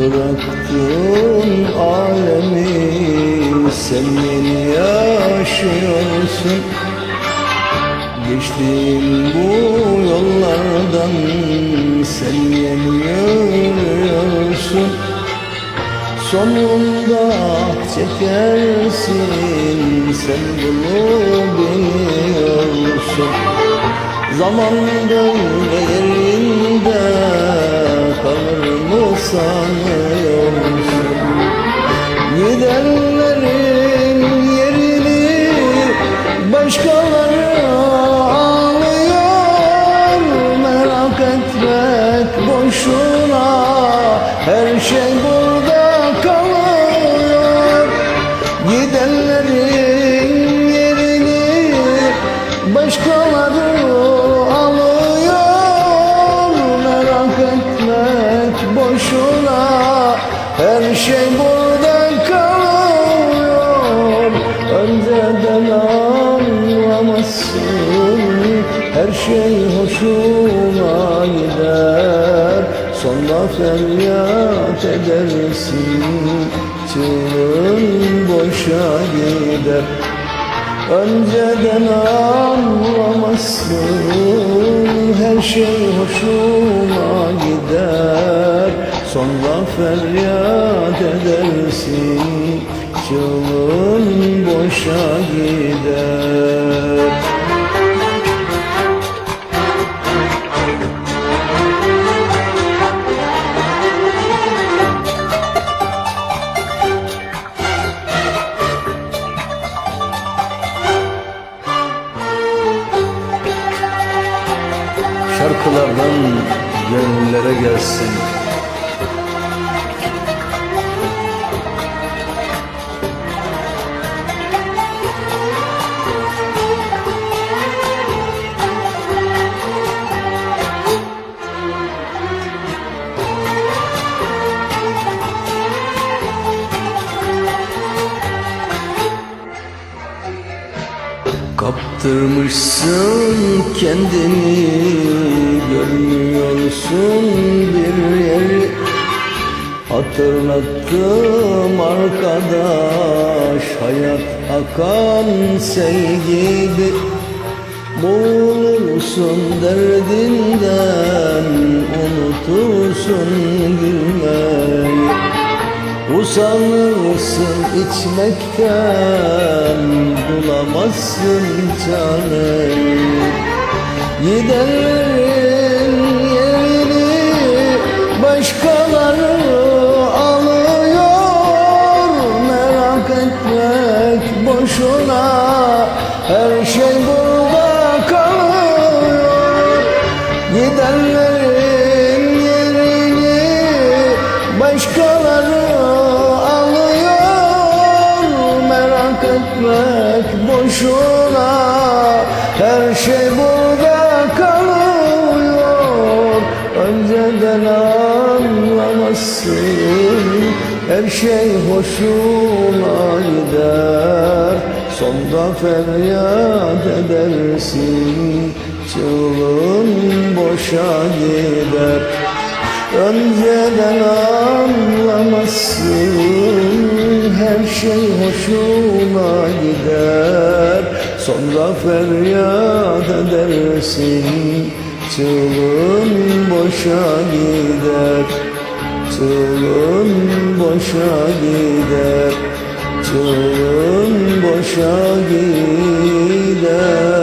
Bıraktın alemi sen yeni yaşıyorsun. Geçtiğin bu yollardan sen yürüyorsun Sonunda çekersin sen bunu biliyorsun. Zamanında yerinde sana boşuna her şey burada kalıyor. Önceden anlamazsın her şey hoşuna gider. Sonra feryat edersin çığlığın boşa gider. Önceden anlamazsın Her şey hoşuma gider feryat edersin Çığlığın boşa gider. Şarkılardan gönüllere gelsin Kaptırmışsın kendini Görmüyorsun bir yeri. Hatırlattım arkadaş Hayat akan sel gibi. Boğulursun derdinden Unutursun Usanırsın içmekten Bulamazsın çareyi Gidenlerin Her şey burada kalıyor. Önceden anlamazsın Her şey hoşuna gider. Sonra feryat edersin Çığlığın boşa gider. Önceden anlamazsın Her şey hoşuna gider Sonra feryat edersin Çığlığın boşa gider. Çığlığın boşa gider Çığlığın boşa gider